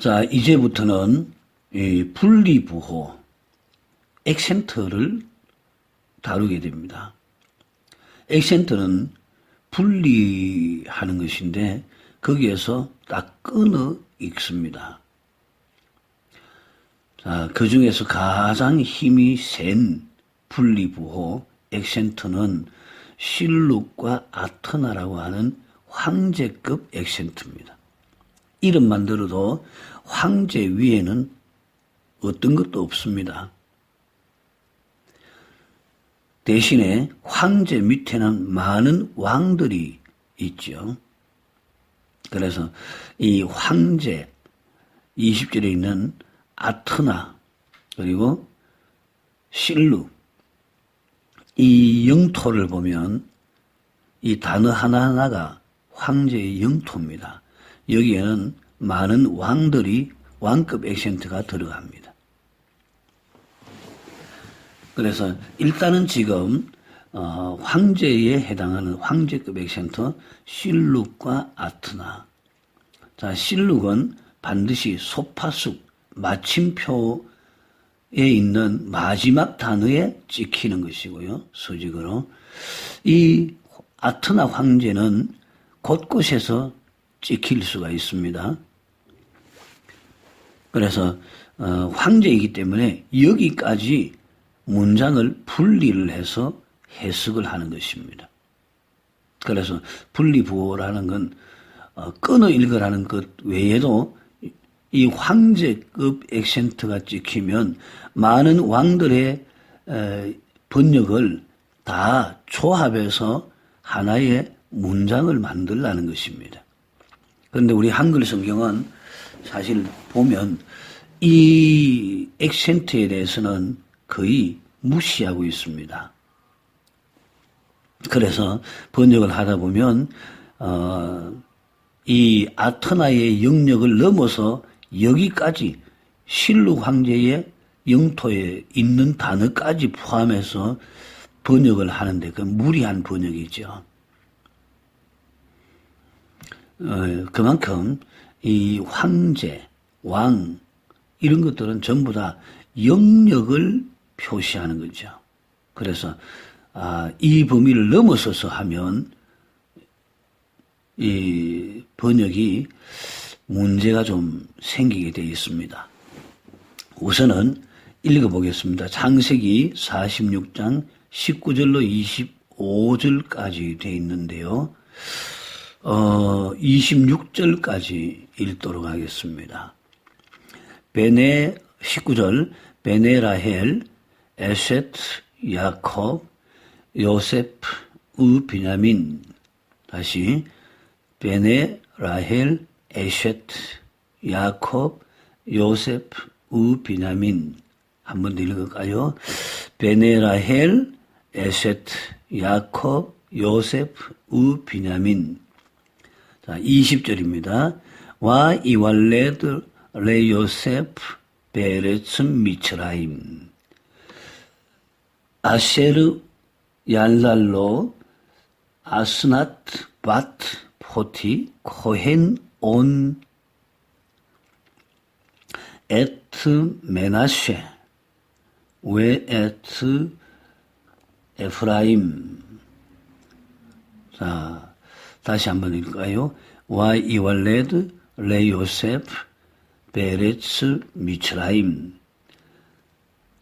자, 이제부터는 이 분리부호, 액센트를 다루게 됩니다. 액센트는 분리하는 것인데 거기에서 딱 끊어 읽습니다. 자, 그 중에서 가장 힘이 센 분리부호 액센트는 실룩과 아트나라고 하는 황제급 액센트입니다. 이름만 들어도 황제 위에는 어떤 것도 없습니다. 대신에 황제 밑에는 많은 왕들이 있죠. 그래서 이 황제 20절에 있는 아트나 그리고 실루 이 영토를 보면 이 단어 하나하나가 황제의 영토입니다. 여기에는 많은 왕들이 왕급 액센트가 들어갑니다. 그래서 일단은 지금 어, 황제에 해당하는 황제급 액센트 실룩과 아트나. 자, 실룩은 반드시 소파숙 마침표에 있는 마지막 단어에 찍히는 것이고요. 수직으로. 이 아트나 황제는 곳곳에서 찍힐 수가 있습니다. 그래서 어, 황제이기 때문에 여기까지 문장을 분리를 해서 해석을 하는 것입니다. 그래서 분리부호라는 건 어, 끊어 읽으라는 것 외에도 이 황제급 액센트가 찍히면 많은 왕들의 에, 번역을 다 조합해서 하나의 문장을 만들라는 것입니다. 그런데 우리 한글 성경은 사실 보면 이 액센트에 대해서는 거의 무시하고 있습니다. 그래서 번역을 하다 보면 어, 이 아트나의 영역을 넘어서 여기까지 실룩 황제의 영토에 있는 단어까지 포함해서 번역을 하는데 그 무리한 번역이죠. 어, 그만큼 이 황제, 왕 이런 것들은 전부 다 영역을 표시하는 거죠. 그래서 아, 이 범위를 넘어서서 하면 이 번역이 문제가 좀 생기게 되어 있습니다. 우선은 읽어보겠습니다. 창세기 46장 19절로 25절까지 되어 있는데요. 어, 26절까지 읽도록 하겠습니다. 베네 19절 베네 라헬 에셋 야콥 요셉 우 비냐민 다시 베네 라헬 에셋 야콥 요셉 우 비냐민 한번더 읽을까요? 베네 라헬 에셋 야콥 요셉 우 비냐민 자 20절입니다. 와 이왈레드 레 요세프 베레츠 미츠라임 아세르 얄랄로 아스나트 바트 포티 코헨 온 에트 메나쉐 웨 에트 에프라임 자 다시 한번 읽을까요? 와 이왈레드 레 요세프 베레츠 미츠라임.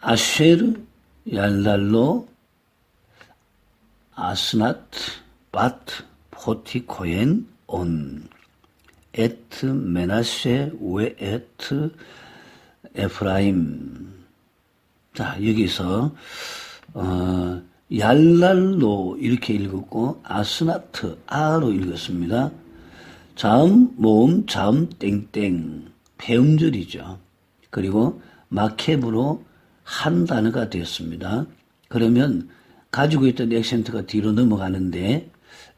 아쉐르 얄랄로 아스나트 바트 포티코엔 온. 에트 메나세 웨 에트 에프라임. 자 여기서 어, 얄랄로 이렇게 읽었고 아스나트 아로 읽었습니다. 자음 모음 자음 땡땡 배음절이죠. 그리고 마케브로 한 단어가 되었습니다. 그러면 가지고 있던 액센트가 뒤로 넘어가는데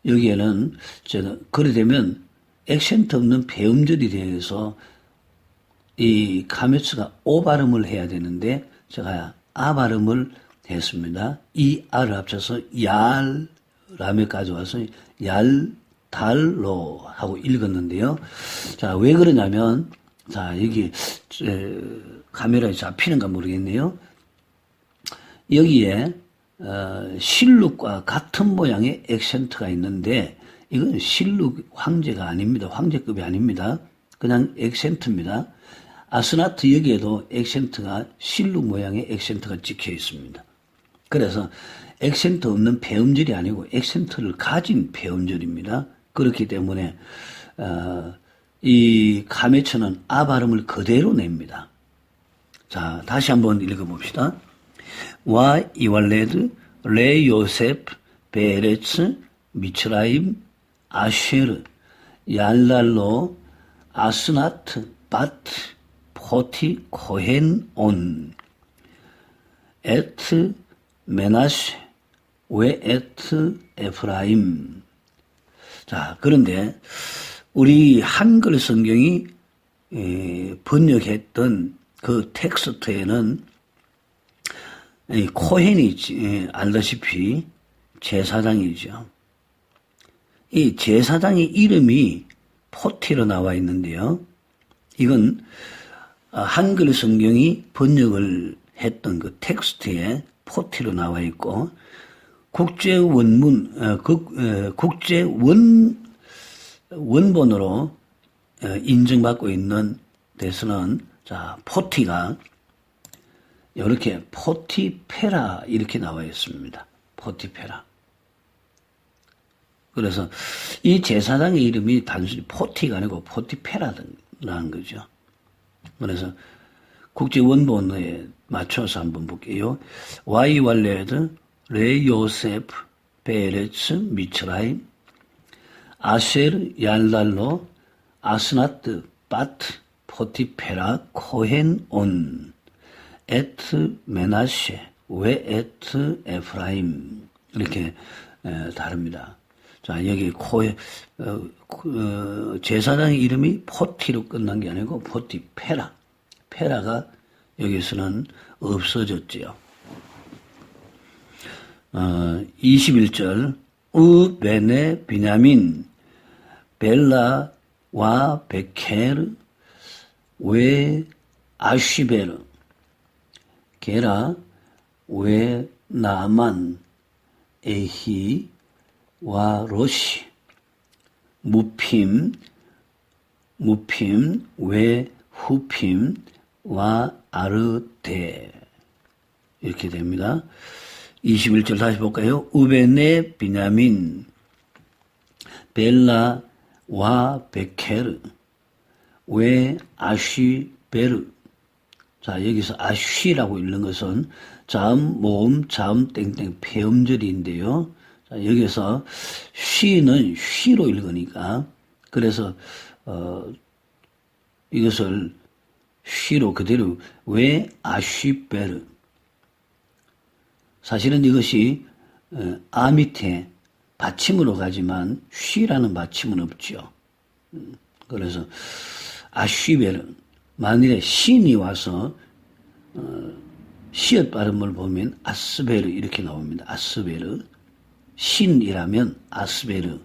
여기에는 제가 그래 되면 액센트 없는 배음절이 되어서 이 카메츠가 오 발음을 해야 되는데 제가 아 발음을 했습니다. 이 아를 합쳐서 얄 라며 가져와서 얄 달로 하고 읽었는데요. 자, 왜 그러냐면 자, 여기, 에, 카메라에 잡히는가 모르겠네요. 여기에, 어, 실룩과 같은 모양의 액센트가 있는데, 이건 실룩 황제가 아닙니다. 황제급이 아닙니다. 그냥 액센트입니다. 아스나트 여기에도 액센트가 실룩 모양의 액센트가 찍혀 있습니다. 그래서 액센트 없는 배음절이 아니고 액센트를 가진 배음절입니다. 그렇기 때문에 어, 이 카메처는 아 발음을 그대로 냅니다. 자, 다시 한번 읽어봅시다. 와 이왈레드 레 요셉 베레츠 미츠라임 아쉐르 얄랄로 아스나트 바트 포티 코헨 온 에트 메나시 웨 에트 에프라임 자 그런데 우리 한글 성경이 번역했던 그 텍스트에는 코헨이 알다시피 제사장이죠. 이 제사장의 이름이 포티로 나와 있는데요. 이건 한글 성경이 번역을 했던 그 텍스트에 포티로 나와 있고 국제 원문 어, 어, 국제 원 원본으로 어, 인정받고 있는 데서는 자 포티가 이렇게 포티페라 이렇게 나와 있습니다. 포티페라. 그래서 이 제사장의 이름이 단순히 포티가 아니고 포티페라라는 거죠. 그래서 국제 원본에 맞춰서 한번 볼게요. 와이 왈레드 레 요세프 베레츠 미츠라임 아셀 얄랄로 아스나트 바트 포티페라 코헨 온 에트 메나셰 웨 에트 에프라임 이렇게 에, 다릅니다. 자 여기 코에 어, 어, 제사장의 이름이 포티로 끝난 게 아니고 포티페라 페라가 여기서는 없어졌지요. 어, 21절 우 베네 비냐민 벨라와 베케르 웨 아쉬베르 게라 웨 나만 에히 와 로시 무핌 무핌 웨 후핌 와 아르데 이렇게 됩니다. 21절 다시 볼까요? 우베네 비냐민 벨라 와 베케르 왜 아쉬베르 자 여기서 아쉬라고 읽는 것은 자음 모음 자음 땡땡 폐음절인데요. 자 여기서 쉬는 쉬로 읽으니까 그래서 어 이것을 쉬로 그대로 왜 아쉬베르 사실은 이것이 어, 아 밑에 받침으로 가지만 쉬라는 받침은 없죠. 음, 그래서 아쉬베르 만일에 신이 와서 어, 시옷 발음을 보면 아스베르 이렇게 나옵니다. 아스베르 신이라면 아스베르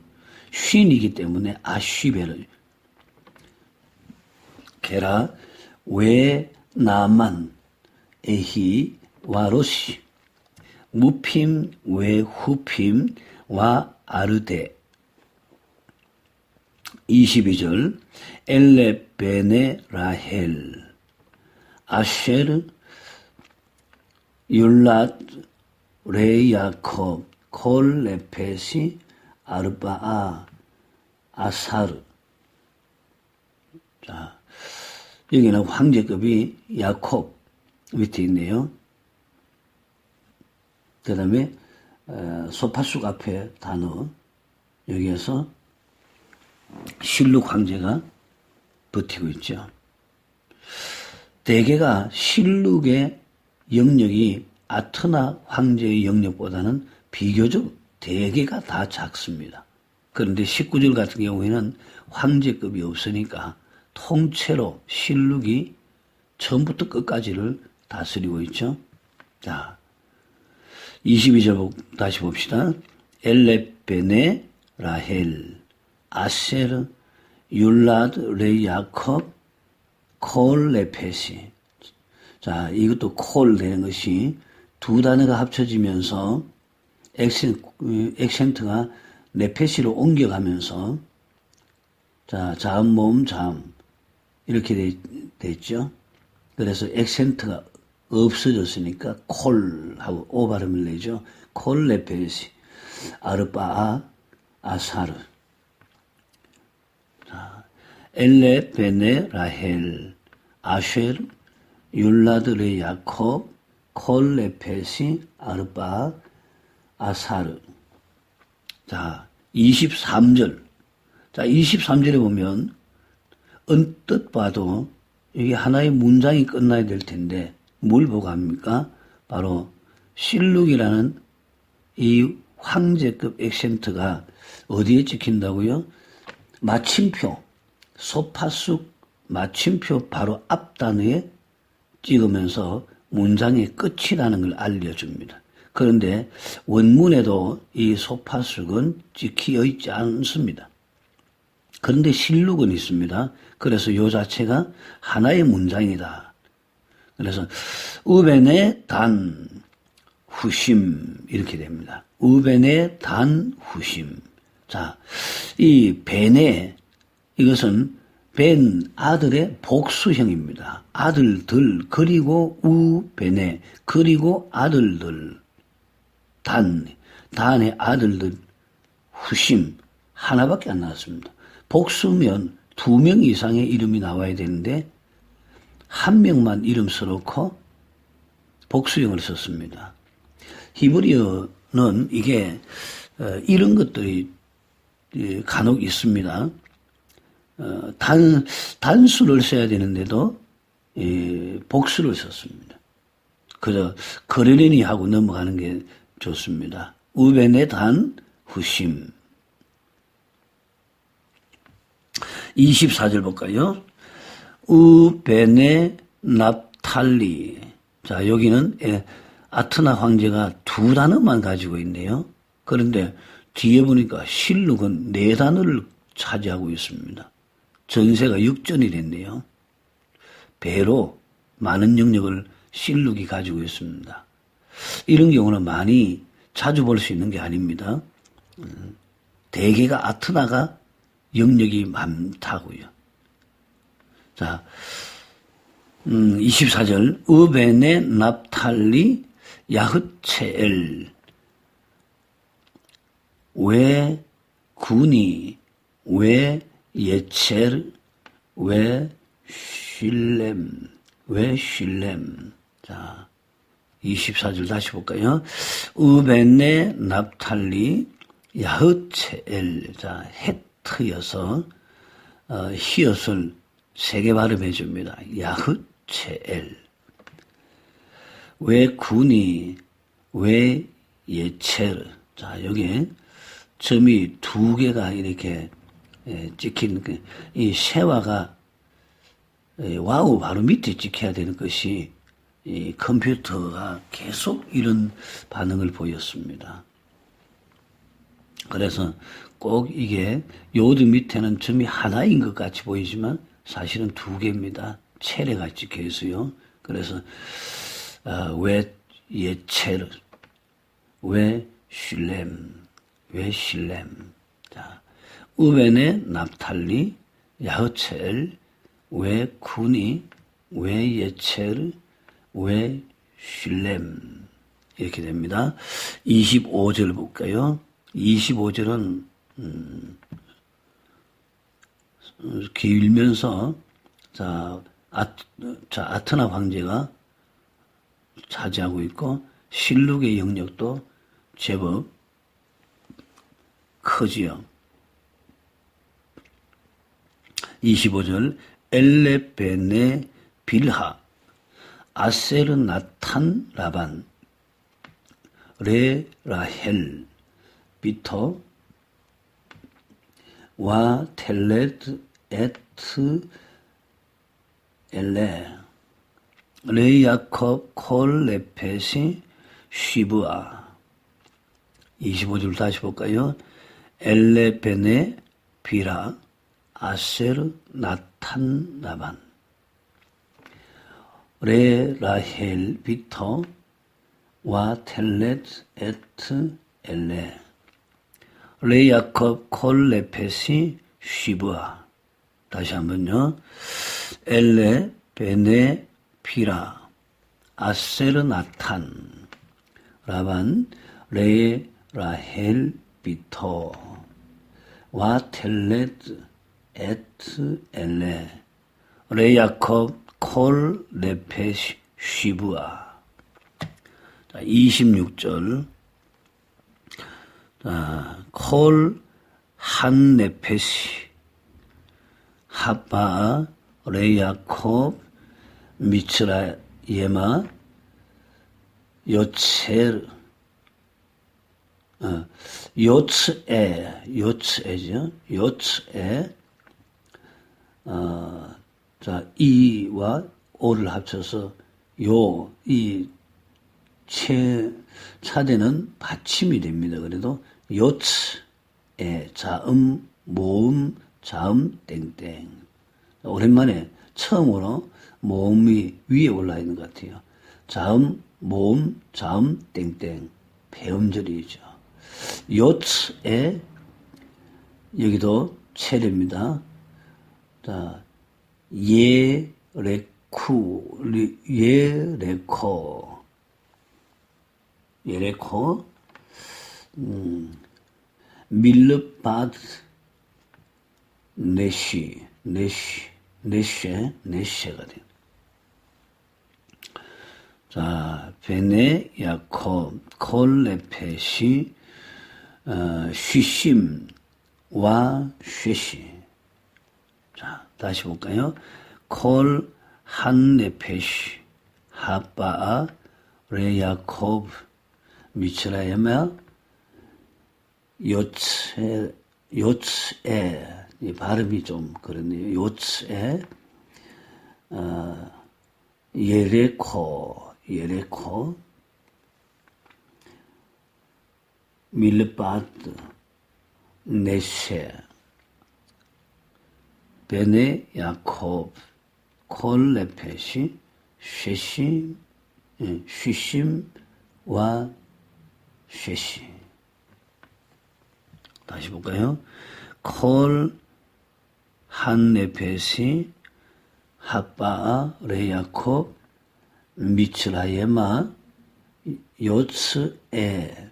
쉰이기 때문에 아쉬베르 게라 왜 나만 에히 와로시? 무핌 왜 후핌 와 아르데? 22절. 엘레 베네 라헬. 아쉐르 율랏 레야콥 콜 레페시 아르바아 아사르. 자 여기는 황제급이 야콥 밑에 있네요. 그 다음에 어, 소파숙 앞에 단어 여기에서 실룩 황제가 버티고 있죠. 대개가 실룩의 영역이 아트나 황제의 영역보다는 비교적 대개가 다 작습니다. 그런데 19절 같은 경우에는 황제급이 없으니까 통째로 실룩이 처음부터 끝까지를 다스리고 있죠. 자, 22절 다시 봅시다. 엘레베네 라헬 아세르 율라드 레 야콥 콜레펫이. 자, 이것도 콜 되는 것이 두 단어가 합쳐지면서 액센, 액센트가 레페시로 옮겨가면서 자, 자음, 모음, 자음 이렇게 돼, 됐죠. 그래서 액센트가 없어졌으니까 콜하고 오 발음을 내죠. 콜레페시 아르바아 아사르 자, 엘레 베네 라헬 아쉘 율라드 레 야콥 콜레페시 아르바 아사르 자 23절 자 23절에 보면 언뜻 봐도 이게 하나의 문장이 끝나야 될 텐데 뭘 보고 합니까? 바로 실룩이라는 이 황제급 액센트가 어디에 찍힌다고요? 마침표, 소파숙 마침표 바로 앞 단어에 찍으면서 문장의 끝이라는 걸 알려줍니다. 그런데 원문에도 이 소파숙은 찍혀 있지 않습니다. 그런데 실룩은 있습니다. 그래서 요 자체가 하나의 문장이다. 그래서 우벤의 단 후심 이렇게 됩니다. 우벤의 단 후심. 자, 이 벤의 이것은 벤 아들의 복수형입니다. 아들들 그리고 우벤의 그리고 아들들 단 단의 아들들 후심 하나밖에 안 나왔습니다. 복수면 두 명 이상의 이름이 나와야 되는데 한 명만 이름 써놓고 복수형을 썼습니다. 히브리어는 이게 어, 이런 것들이 간혹 있습니다. 어, 단 단수를 써야 되는데도 복수를 썼습니다. 그저 그러려니 하고 넘어가는 게 좋습니다. 우벤의 단 후심 24절 볼까요? 우베네 납탈리. 자, 여기는 예, 아트나 황제가 두 단어만 가지고 있네요. 그런데 뒤에 보니까 실룩은 네 단어를 차지하고 있습니다. 전세가 육전이 됐네요. 배로 많은 영역을 실룩이 가지고 있습니다. 이런 경우는 많이 자주 볼 수 있는 게 아닙니다. 음, 대개가 아트나가 영역이 많다고요. 자, 음, 24절. 우벤의 납탈리 야흐체엘. 왜 군이, 왜 예첼, 왜 쉴렘, 왜 쉴렘. 자, 24절 다시 볼까요? 우벤의 납탈리 야흐체엘. 자, 헤 트여서, 어, 히읗을 세개 발음해 줍니다. 야흐체엘. 왜 군이, 왜 예체르. 자, 여기 점이 두 개가 이렇게 예, 찍힌, 그, 이 세화가 예, 와우 바로 밑에 찍혀야 되는 것이 이 컴퓨터가 계속 이런 반응을 보였습니다. 그래서 꼭 이게 요드 밑에는 점이 하나인 것 같이 보이지만 사실은 두 개입니다. 체례가 찍혀 있어요. 그래서 어, 왜 예체르, 왜 슐렘, 왜 실렘. 자, 우벤의 납탈리, 야흐첼, 왜 군이, 왜 예체르, 왜 슐렘. 이렇게 됩니다. 25절 볼까요? 25절은 음, 길면서 자, 아, 자 아트나 황제가 차지하고 있고 실룩의 영역도 제법 크지요. 25절 엘레베네 빌하 아세르 나탄 라반 레 라헬 비터 와 텔레드 에트 엘레. 레야컵 콜 레페시 쉬브아. 25절 다시 볼까요? 엘레베네 비라 아세르 나탄 나반. 레 라헬 비터 와 텔렛 에트 엘레 레 야콥 콜 레페시 쉬브아. 다시 한번요. 엘레 베네 피라. 아세르 나탄. 라반 레 라헬 비터 와 텔렛 에트 엘레. 레 야콥 콜 레페 쉬브아. 26절 콜 한 네페시 하바 레야콥 미츠라 예마 요체르 어, 요츠에 요츠에죠 요츠에 어, 자 이와 오를 합쳐서 요이 채, 차대는 받침이 됩니다. 그래도 요츠에 자음, 모음, 자음, 땡땡. 오랜만에 처음으로 모음이 위에 올라 있는 것 같아요. 자음, 모음, 자음, 땡땡. 배음절이죠. 요츠에 여기도 체례입니다. 자, 예, 레쿠, 예, 레코. 예레코, 음, 밀르바드, 네시, 네시, 네쉐, 네쉐가 돼요. 자, 베네, 야코, 콜레페시, 어, 쉬심, 와, 쉐시. 자, 다시 볼까요? 콜, 한네페시, 하바아, 레야코브, 미츠라야마, 요츠에, 요츠에, 이 발음이 좀 그렇네요. 요츠에, 어, 예레코, 예레코, 밀르바드, 네셰, 베네 야콥, 콜레페시, 쉐심, 예, 쉬심와 쉐시. 다시 볼까요? 콜, 한네페시, 하바아, 레야콥, 미츠라예마, 요츠에,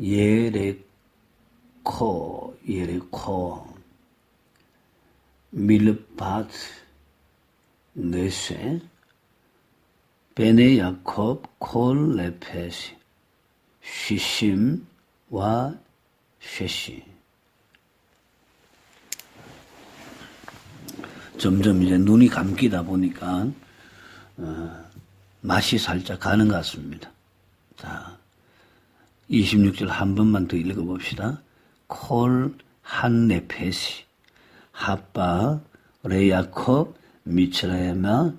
예레코, 예레코, 밀르바트, 네세, 베네 야콥, 콜 레페시, 쉬심와 쉐시. 점점 이제 눈이 감기다 보니까 어, 맛이 살짝 가는 것 같습니다. 자, 26절 한 번만 더 읽어봅시다. 콜 한네페시 하빠 레야콥 미츠라야마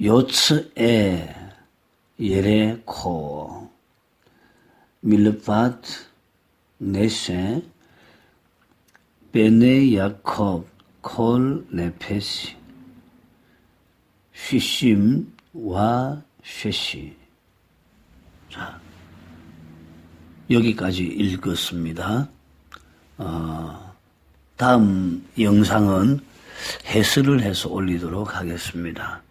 요츠에 예레코 밀르바트 네세 베네 야콥 콜 레페시 쉬심 와 쉐시 자 여기까지 읽었습니다. 어, 다음 영상은 해설을 해서 올리도록 하겠습니다.